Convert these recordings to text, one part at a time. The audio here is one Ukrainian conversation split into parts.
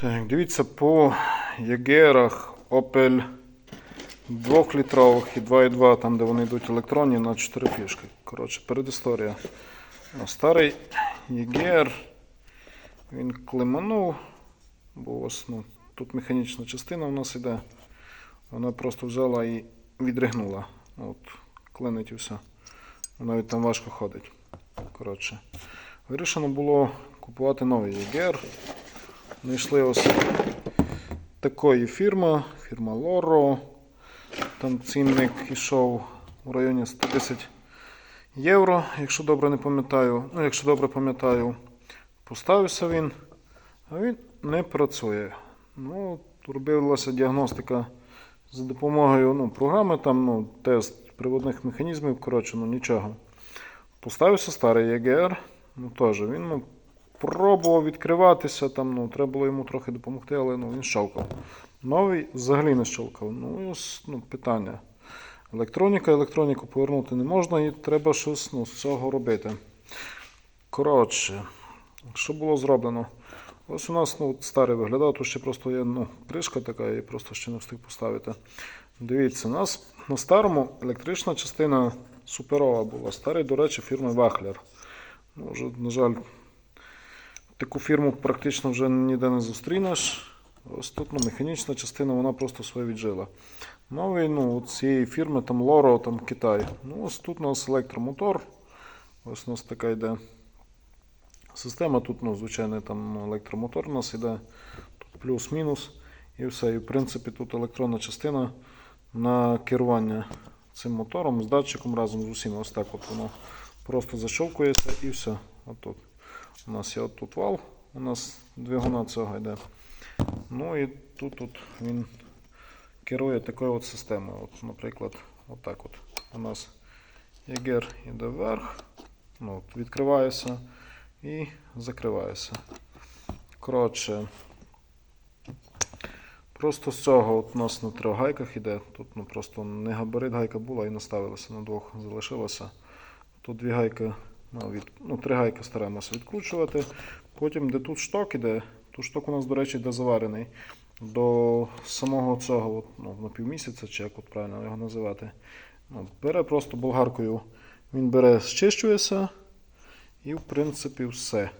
Так, дивіться по ягерах Opel 2-літрових і 2,2, там де вони йдуть електронні на 4 фішки. Коротше, передісторія. Старий ягер, він клеманув, бо ось, ну, тут механічна частина у нас іде. Вона просто взяла і відригнула. От, клинить і все. Навіть там важко ходить. Коротше. Вирішено було купувати новий ягер. Знайшли ось такої фірми, фірма Loro. Там цінник йшов у районі 110 євро, якщо добре не пам'ятаю. Ну, якщо добре пам'ятаю, поставився він, а він не працює. Ну, робилася діагностика за допомогою ну, програми, там ну, тест приводних механізмів, коротше, ну нічого. Поставився старий EGR, ну теж він ну, пробував відкриватися, там, ну, треба було йому трохи допомогти, але ну, він щелкав. Новий взагалі не щелкав. Ну, і ось ну, питання. Електроніка, електроніку повернути не можна і треба щось ну, з цього робити. Коротше, що було зроблено? Ось у нас ну, старий виглядав, тут ще просто є ну, кришка така, її просто ще не встиг поставити. Дивіться, у нас на старому електрична частина суперова була. Старий, до речі, фірми Вахлер. Ну, вже, на жаль, таку фірму практично вже ніде не зустрінеш. Ось тут ну, механічна частина, вона просто своє віджила. Новий, ну, от цієї фірми, там Loro, там Китай. Ну, ось тут у нас електромотор. Ось у нас така йде система. Тут, ну, звичайний там ну, електромотор у нас йде. Тут плюс-мінус. І все. І в принципі тут електронна частина на керування цим мотором з датчиком разом з усім. Ось так от воно просто защовкується і все. Отут. У нас є отут вал, у нас двигуна цього йде. Ну і тут, тут він керує такою от системою. От, наприклад, отак от. У нас єгер йде вверх, ну, от, відкривається і закривається. Коротше, просто з цього от у нас на трьох гайках йде. Тут ну, просто не габарит гайка була і наставилася на двох, залишилося. Тут дві гайки, ну, від, ну, три гайки стараємося відкручувати. Потім, де тут шток іде, тут шток у нас, до речі, йде заварений. До самого цього от, ну, на півмісяця, чи як от правильно його називати. Ну, бере просто болгаркою. Він бере, зчищується і, в принципі, все.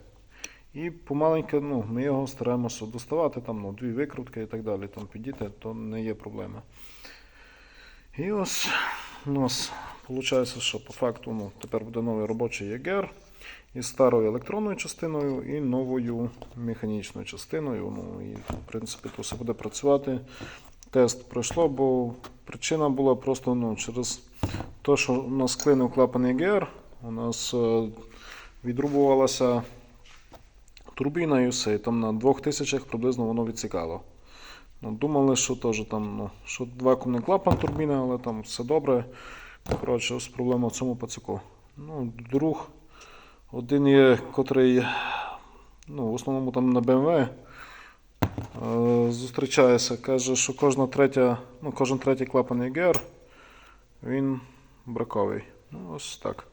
І помаленьку ну, ми його стараємося доставати, там, ну, дві викрутки і так далі. Там підійти, то не є проблеми. І ось у нас виходить, що по факту ну, тепер буде новий робочий ЄГР із старою електронною частиною і новою механічною частиною. Ну, і, в принципі, то все буде працювати. Тест пройшло, бо причина була просто ну, через те, що у нас клинив клапан ЄГР, у нас е, відрубувалася турбіна і все, і там на 2000 приблизно воно відсікало. Ну, думали, що теж там, ну, що вакуумний клапан турбіни, але там все добре. Коротше, ось проблема в цьому пацаку. Ну, друг один є, котрий ну, в основному там на BMW е, зустрічається, каже, що кожна третя, ну, кожен третій клапан EGR, він браковий. Ну, ось так.